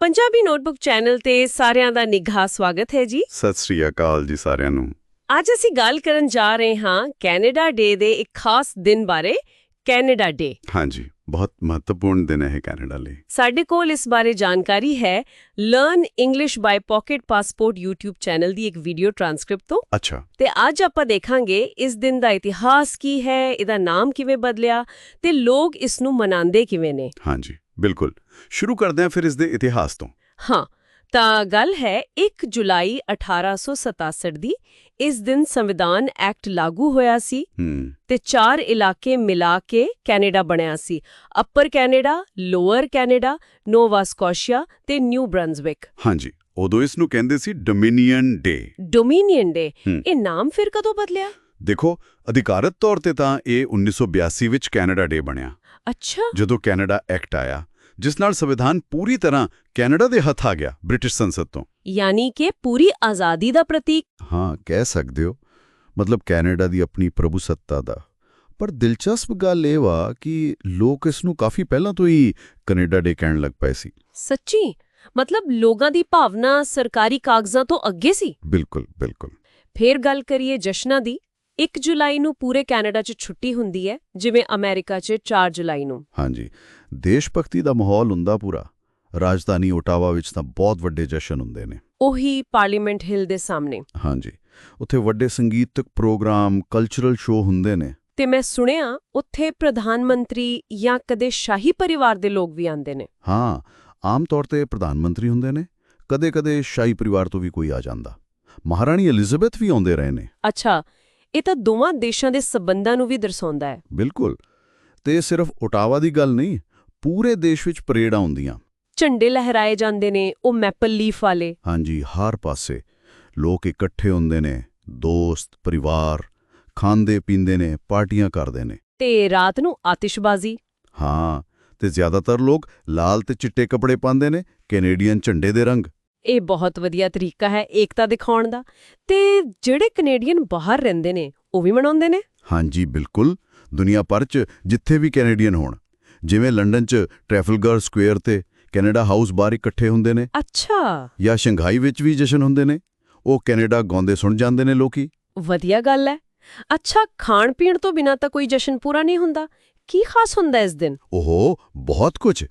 Punjabi notebook channel ਤੇ ਸਾਰਿਆਂ ਦਾ ਨਿੱਘਾ ਸਵਾਗਤ ਹੈ ਜੀ। ਸਤਿ ਸ੍ਰੀ ਅਕਾਲ ਜੀ ਸਾਰਿਆਂ ਨੂੰ। ਅੱਜ ਅਸੀਂ ਗੱਲ ਕਰਨ ਜਾ ਰਹੇ ਹਾਂ ਕੈਨੇਡਾ ਡੇ ਦੇ ਇੱਕ ਖਾਸ ਦਿਨ ਬਾਰੇ ਕੈਨੇਡਾ ਡੇ। ਹਾਂਜੀ ਬਹੁਤ ਮਹੱਤਵਪੂਰਨ ਦਿਨ ਹੈ ਕੈਨੇਡਾ ਲਈ। ਸਾਡੇ ਕੋਲ ਇਸ ਬਾਰੇ ਜਾਣਕਾਰੀ ਹੈ learn English by pocket passport YouTube channel ਦੀ ਇੱਕ ਵੀਡੀਓ ਟ੍ਰਾਂਸਕ੍ਰਿਪਟ ਤੋਂ। ਅੱਛਾ। ਤੇ ਅੱਜ ਆਪਾਂ ਦੇਖਾਂਗੇ ਇਸ ਦਿਨ ਦਾ ਇਤਿਹਾਸ ਕੀ ਹੈ ਇਹਦਾ ਨਾਮ ਕਿਵੇਂ ਬਦਲਿਆ ਤੇ ਲੋਕ ਇਸ ਨੂੰ ਮਨਾਉਂਦੇ ਕਿਵੇਂ ਨੇ। ਹਾਂਜੀ। ਬਿਲਕੁਲ। ਸ਼ੁਰੂ ਕਰਦੇ ਹਾਂ ਫਿਰ ਇਸ ਦੇ ਇਤਿਹਾਸ ਤੋਂ। ਹਾਂ ਤਾਂ ਗੱਲ ਹੈ 1 ਜੁਲਾਈ 1867 ਦੀ। ਇਸ ਦਿਨ ਸੰਵਿਧਾਨ ਐਕਟ ਲਾਗੂ ਹੋਇਆ ਸੀ ਤੇ ਚਾਰ ਇਲਾਕੇ ਮਿਲਾ ਕੇ ਕੈਨੇਡਾ ਬਣਿਆ ਸੀ। Upper Canada lower Canada Nova Scotia ਤੇ ਨਿਊ ਬ੍ਰੰਜ਼ਵਿਕ। ਹਾਂਜੀ ਉਦੋਂ ਇਸ ਨੂੰ ਕਹਿੰਦੇ ਸੀ ਡੋਮਿਨੀਅਨ ਡੇ। ਡੋਮੀਨੀਅਨ ਡੇ। ਇਹ ਨਾਮ ਫਿਰ ਕਦੋਂ ਬਦਲਿਆ? ਦੇਖੋ ਅਧਿਕਾਰਤ ਤੌਰ ਤੇ ਤਾਂ ਇਹ 1982 ਵਿੱਚ ਕੈਨੇਡਾ ਡੇ ਬਣਿਆ। ਅੱਛਾ। ਜਦੋਂ ਕੈਨੇਡਾ ਐਕਟ ਆਇਆ ਜਿਸ ਨਾਲ ਸੰਵਿਧਾਨ ਪੂਰੀ ਤਰ੍ਹਾਂ ਕੈਨੇਡਾ ਦੇ ਹੱਥ ਆ ਗਿਆ ਬ੍ਰਿਟਿਸ਼ ਸੰਸਦ ਤੋਂ। ਯਾਨੀ ਕਿ ਪੂਰੀ ਆਜ਼ਾਦੀ ਦਾ ਪ੍ਰਤੀਕ। ਹਾਂ ਕਹਿ ਸਕਦੇ ਹੋ। ਮਤਲਬ ਕੈਨੇਡਾ ਦੀ ਆਪਣੀ ਪ੍ਰਭੂ ਸੱਤਾ ਦਾ। ਪਰ ਦਿਲਚਸਪ ਗੱਲ ਇਹ ਵਾ ਕਿ ਲੋਕ ਇਸ ਨੂੰ ਕਾਫੀ ਪਹਿਲਾਂ ਤੋਂ ਹੀ ਕੈਨੇਡਾ ਡੇ ਕਹਿਣ ਲੱਗ ਪਏ ਸੀ। ਸੱਚੀ? ਮਤਲਬ ਲੋਕਾਂ ਦੀ ਭਾਵਨਾ ਸਰਕਾਰੀ ਕਾਗਜ਼ਾਂ ਤੋਂ ਅੱਗੇ ਸੀ? ਬਿਲਕੁਲ ਬਿਲਕੁਲ। ਫੇਰ ਗੱਲ ਕਰੀਏ ਜਸ਼ਨਾਂ ਦੀ। 1 ਜੁਲਾਈ ਨੂੰ ਪੂਰੇ ਕੈਨੇਡਾ 'ਚ ਛੁੱਟੀ ਹੁੰਦੀ ਹੈ ਜਿਵੇਂ ਅਮਰੀਕਾ 'ਚ 4 ਜੁਲਾਈ ਨੂੰ। ਹਾਂਜੀ। ਦੇਸ਼ ਭਗਤੀ ਦਾ ਮਾਹੌਲ ਹੁੰਦਾ ਪੂਰਾ। ਰਾਜਧਾਨੀ ਓਟਾਵਾ ਵਿੱਚ ਤਾਂ ਬਹੁਤ ਵੱਡੇ ਜਸ਼ਨ ਹੁੰਦੇ ਨੇ। ਉਹੀ ਪਾਰਲੀਮੈਂਟ ਹਿੱਲ ਦੇ ਸਾਹਮਣੇ। ਹਾਂਜੀ। ਉੱਥੇ ਵੱਡੇ ਸੰਗੀਤਕ ਪ੍ਰੋਗਰਾਮ ਕਲਚਰਲ ਸ਼ੋਅ ਹੁੰਦੇ ਨੇ। ਤੇ ਮੈਂ ਸੁਣਿਆ ਉੱਥੇ ਪ੍ਰਧਾਨ ਮੰਤਰੀ ਜਾਂ ਕਦੇ ਸ਼ਾਹੀ ਪਰਿਵਾਰ ਦੇ ਲੋਕ ਵੀ ਆਉਂਦੇ ਨੇ। ਹਾਂ ਆਮ ਤੌਰ ਤੇ ਪ੍ਰਧਾਨ ਮੰਤਰੀ ਹੁੰਦੇ ਨੇ। ਕਦੇ-ਕਦੇ ਸ਼ਾਹੀ ਪਰਿਵਾਰ ਤੋਂ ਵੀ ਕੋਈ ਆ ਜਾਂਦਾ। ਮਹਾਰਾਣੀ ਐਲਿਜ਼ਾਬੈਥ ਵੀ ਆਉਂਦੇ ਰਹੇ ਨੇ। ਅੱਛਾ ਇਹ ਤਾਂ ਦੋਵਾਂ ਦੇਸ਼ਾਂ ਦੇ ਸਬੰਧਾਂ ਨੂੰ ਵੀ ਦਰਸਾਉਂਦਾ ਹੈ। ਬਿਲਕੁਲ। ਤੇ ਇਹ ਸਿਰਫ ਓਟਾਵਾ ਦੀ ਗੱਲ ਨਹੀਂ ਪੂਰੇ ਦੇਸ਼ ਵਿੱਚ ਪਰੇਡਾਂ ਹੁੰਦੀਆਂ। ਝੰਡੇ ਲਹਿਰਾਏ ਜਾਂਦੇ ਨੇ ਉਹ ਮੈਪਲ ਲੀਫ ਵਾਲੇ। ਹਾਂਜੀ ਹਰ ਪਾਸੇ। ਲੋਕ ਇਕੱਠੇ ਹੁੰਦੇ ਨੇ ਦੋਸਤ ਪਰਿਵਾਰ ਖਾਂਦੇ ਪੀਂਦੇ ਨੇ ਪਾਰਟੀਆਂ ਕਰਦੇ ਨੇ। ਤੇ ਰਾਤ ਨੂੰ ਆਤਿਸ਼ਬਾਜ਼ੀ। ਹਾਂ ਤੇ ਜ਼ਿਆਦਾਤਰ ਲੋਕ ਲਾਲ ਤੇ ਚਿੱਟੇ ਕੱਪੜੇ ਪਾਉਂਦੇ ਨੇ ਕੈਨੇਡੀਅਨ ਝੰਡੇ ਦੇ ਰੰਗ। ਇਹ ਬਹੁਤ ਵਧੀਆ ਤਰੀਕਾ ਹੈ ਏਕਤਾ ਦਿਖਾਉਣ ਦਾ ਤੇ ਜਿਹੜੇ ਕੈਨੇਡੀਅਨ ਬਾਹਰ ਰਹਿੰਦੇ ਨੇ ਉਹ ਵੀ ਮਨਾਉਂਦੇ ਨੇ? ਹਾਂਜੀ ਬਿਲਕੁਲ। ਦੁਨੀਆ ਭਰ 'ਚ ਜਿੱਥੇ ਵੀ ਕੈਨੇਡੀਅਨ ਹੋਣ ਜਿਵੇਂ ਲੰਡਨ 'ਚ ਟ੍ਰੈਫਲਗਰ ਸਕੁਅਰ ਤੇ ਕੈਨੇਡਾ ਹਾਊਸ ਬਾਹਰ ਇਕੱਠੇ ਹੁੰਦੇ ਨੇ। ਅੱਛਾ। ਜਾਂ ਸ਼ੰਘਾਈ ਵਿੱਚ ਵੀ ਜਸ਼ਨ ਹੁੰਦੇ ਨੇ। ਉਹ ਕੈਨੇਡਾ ਗਾਉਂਦੇ ਸੁਣ ਜਾਂਦੇ ਨੇ ਲੋਕੀ। ਵਧੀਆ ਗੱਲ ਹੈ। ਅੱਛਾ ਖਾਣ ਪੀਣ ਤੋਂ ਬਿਨਾ ਤਾਂ ਕੋਈ ਜਸ਼ਨ ਪੂਰਾ ਨਹੀਂ ਹੁੰਦਾ। ਕੀ ਖਾਸ ਹੁੰਦਾ ਇਸ ਦਿਨ? ਓਹੋ ਬਹੁਤ ਕੁਝ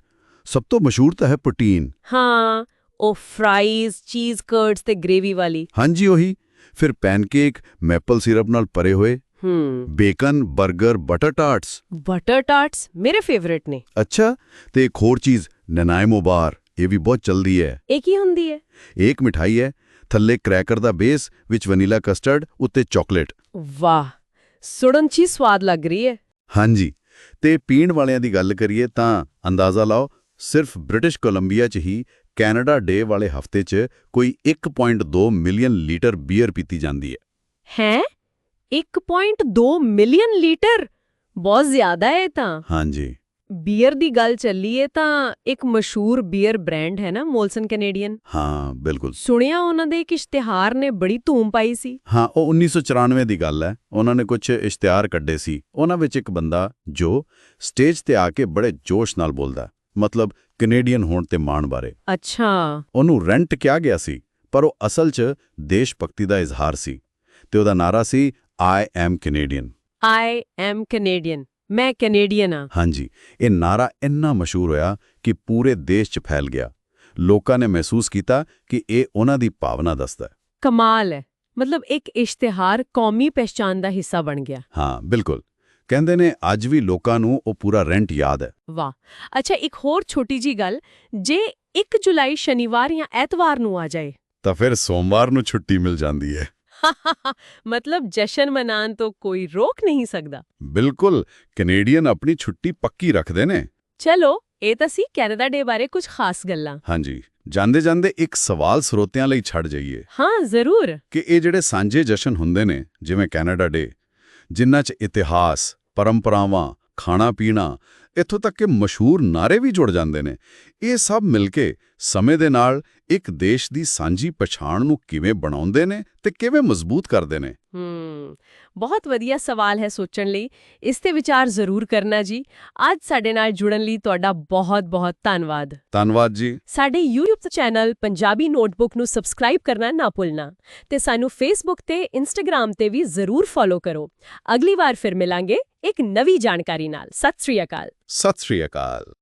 ਸਭ ਤੋਂ ਮਸ਼ਹੂਰ ਤਾਂ ਹੈ ਪੋਟੀਨ ਹਾਂ। ਉਹ ਫਰਾਈਜ਼ ਚੀਜ਼ ਕਰਡਸ ਤੇ ਗ੍ਰੇਵੀ ਵਾਲੀ। ਹਾਂਜੀ ਉਹੀ। ਫਿਰ ਪੈਨਕੇਕ ਮੈਪਲ ਸਿਰਪ ਨਾਲ ਭਰੇ ਹੋਏ। ਹੂੰ। ਬੇਕਨ 버ਗਰ ਬਟਰ ਟਾਰਟਸ ਬਟਰ ਟਾਰਟਸ ਮੇਰੇ ਫੇਵਰਿਟ ਨੇ। ਅੱਛਾ ਤੇ ਇੱਕ ਹੋਰ ਚੀਜ਼ ਨਨਾਇਮੋ ਬਾਰ। ਇਹ ਵੀ ਬਹੁਤ ਚਲਦੀ ਹੈ। ਇਹ ਕੀ ਹੁੰਦੀ ਹੈ? ਇੱਕ ਮਿਠਾਈ ਹੈ। ਥੱਲੇ ਕ੍ਰੈਕਰ ਦਾ ਬੇਸ ਵਿੱਚ ਵਨੀਲਾ ਕਸਟਰਡ ਉੱਤੇ ਚਾਕਲੇਟ ਵਾਹ ਸੁਣਨ 'ਚ ਸਵਾਦ ਲੱਗ ਰਹੀ ਹੈ। ਹਾਂਜੀ। ਤੇ ਪੀਣ ਵਾਲਿਆਂ ਦੀ ਗੱਲ ਕਰੀਏ ਤਾਂ ਅੰਦਾਜ਼ਾ ਲਾਓ ਸਿਰਫ ਬ੍ਰਿਟਿਸ਼ ਕੋਲੰਬੀਆ 'ਚ ਹੀ ਕੈਨੇਡਾ ਡੇ ਵਾਲੇ ਹਫ਼ਤੇ 'ਚ ਕੋਈ 1.2 ਮਿਲੀਅਨ ਲੀਟਰ ਬੀਅਰ ਪੀਤੀ ਜਾਂਦੀ ਹੈ। ਹੈ? 1.2 ਮਿਲੀਅਨ ਲੀਟਰ? ਬਹੁਤ ਜ਼ਿਆਦਾ ਹੈ ਤਾਂ। ਹਾਂਜੀ। ਬੀਅਰ ਦੀ ਗੱਲ ਚੱਲੀਏ ਤਾਂ ਇੱਕ ਮਸ਼ਹੂਰ ਬੀਅਰ ਬ੍ਰਾਂਡ ਹੈ ਨਾ ਮੋਲਸਨ ਕੈਨੇਡੀਅਨ? ਹਾਂ ਬਿਲਕੁਲ। ਸੁਣਿਆ ਉਹਨਾਂ ਦੇ ਇੱਕ ਇਸ਼ਤਿਹਾਰ ਨੇ ਬੜੀ ਧੂਮ ਪਾਈ ਸੀ? ਹਾਂ ਉਹ 1994 ਦੀ ਗੱਲ ਹੈ। ਉਹਨਾਂ ਨੇ ਕੁਝ ਇਸ਼ਤਿਹਾਰ ਕੱਢੇ ਸੀ। ਉਹਨਾਂ ਵਿੱਚ ਇੱਕ ਬੰਦਾ ਜੋ ਸਟੇਜ ਤੇ ਆ ਕੇ ਬੜੇ ਜੋਸ਼ ਨਾਲ ਬੋਲਦਾ। ਮਤਲਬ ਕੈਨੇਡੀਅਨ ਹੋਣ ਤੇ ਮਾਣ ਬਾਰੇ। ਅੱਛਾ। ਉਹਨੂੰ ਰੈਂਟ ਕਿਹਾ ਗਿਆ ਸੀ ਪਰ ਉਹ ਅਸਲ 'ਚ ਦੇਸ਼ ਭਗਤੀ ਦਾ ਇਜ਼ਹਾਰ ਸੀ ਤੇ ਉਹਦਾ ਨਾਰਾ ਸੀ I am Canadian I am Canadian ਮੈਂ ਕੈਨੇਡੀਅਨ ਆ ਹਾਂਜੀ ਇਹ ਨਾਰਾ ਇੰਨਾ ਮਸ਼ਹੂਰ ਹੋਇਆ ਕਿ ਪੂਰੇ ਦੇਸ਼ 'ਚ ਫੈਲ ਗਿਆ। ਲੋਕਾਂ ਨੇ ਮਹਿਸੂਸ ਕੀਤਾ ਕਿ ਇਹ ਉਹਨਾਂ ਦੀ ਭਾਵਨਾ ਦੱਸਦਾ ਹੈ। ਕਮਾਲ ਹੈ। ਮਤਲਬ ਇੱਕ ਇਸ਼ਤਿਹਾਰ ਕੌਮੀ ਪਹਿਚਾਨ ਦਾ ਹਿੱਸਾ ਬਣ ਗਿਆ। ਹਾਂ ਬਿਲਕੁਲ। ਕਹਿੰਦੇ ਨੇ ਅੱਜ ਵੀ ਲੋਕਾਂ ਨੂੰ ਉਹ ਪੂਰਾ ਰੈਂਟ ਯਾਦ ਹੈ। ਵਾਹ। ਅੱਛਾ ਇੱਕ ਹੋਰ ਛੋਟੀ ਜੀ ਗੱਲ ਜੇ 1 ਜੁਲਾਈ ਸ਼ਨੀਵਾਰ ਜਾਂ ਐਤਵਾਰ ਨੂੰ ਆ ਜਾਏ। ਤਾਂ ਫਿਰ ਸੋਮਵਾਰ ਨੂੰ ਛੁੱਟੀ ਮਿਲ ਜਾਂਦੀ ਹੈ। ਮਤਲਬ ਜਸ਼ਨ ਮਨਾਉਣ ਤੋਂ ਕੋਈ ਰੋਕ ਨਹੀਂ ਸਕਦਾ। ਬਿਲਕੁਲ ਕੈਨੇਡੀਅਨ ਆਪਣੀ ਛੁੱਟੀ ਪੱਕੀ ਰੱਖਦੇ ਨੇ। ਚਲੋ ਇਹ ਤਾਂ ਸੀ ਕੈਨੇਡਾ ਡੇ ਬਾਰੇ ਕੁਝ ਖਾਸ ਗੱਲਾਂ। ਹਾਂਜੀ। ਜਾਂਦੇ ਜਾਂਦੇ ਇੱਕ ਸਵਾਲ ਸਰੋਤਿਆਂ ਲਈ ਛੱਡ ਜਾਈਏ। ਹਾਂ ਜ਼ਰੂਰ। ਕਿ ਇਹ ਜਿਹੜੇ ਸਾਂਝੇ ਜਸ਼ਨ ਹੁੰਦੇ ਨੇ ਜਿਵੇਂ ਕੈਨੇਡਾ ਡੇ ਜਿਨ੍ਹਾਂ 'ਚ ਇਤਿਹਾਸ ਪਰੰਪਰਾਵਾਂ, ਖਾਣਾ ਪੀਣਾ, ਇੱਥੋਂ ਤੱਕ ਕਿ ਮਸ਼ਹੂਰ ਨਾਰੇ ਵੀ ਜੁੜ ਜਾਂਦੇ ਨੇ। ਇਹ ਸਭ ਮਿਲ ਕੇ ਸਮੇਂ ਦੇ ਨਾਲ ਇੱਕ ਦੇਸ਼ ਦੀ ਸਾਂਝੀ ਪਛਾਣ ਨੂੰ ਕਿਵੇਂ ਬਣਾਉਂਦੇ ਨੇ ਤੇ ਕਿਵੇਂ ਮਜ਼ਬੂਤ ਕਰਦੇ ਨੇ? ਹੂੰ ਬਹੁਤ ਵਧੀਆ ਸਵਾਲ ਹੈ ਸੋਚਣ ਲਈ। ਇਸ ਤੇ ਵਿਚਾਰ ਜ਼ਰੂਰ ਕਰਨਾ ਜੀ। ਅੱਜ ਸਾਡੇ ਨਾਲ ਜੁੜਨ ਲਈ ਤੁਹਾਡਾ ਬਹੁਤ-ਬਹੁਤ ਧੰਨਵਾਦ। ਧੰਨਵਾਦ ਜੀ। ਸਾਡੇ YouTube ਚੈਨਲ ਪੰਜਾਬੀ ਨੋਟਬੁੱਕ ਨੂੰ ਸਬਸਕ੍ਰਾਈਬ ਕਰਨਾ ਨਾ ਭੁੱਲਣਾ ਤੇ ਸਾਨੂੰ Facebook ਤੇ Instagram ਤੇ ਵੀ ਜ਼ਰੂਰ ਫੋਲੋ ਕਰੋ। ਅਗਲੀ ਵਾਰ ਫਿਰ ਮਿਲਾਂਗੇ ਇੱਕ ਨਵੀਂ ਜਾਣਕਾਰੀ ਨਾਲ। ਸਤਿ ਸ੍ਰੀ ਅਕਾਲ। ਸਤਿ ਸ਼੍ਰੀ ਅਕਾਲ।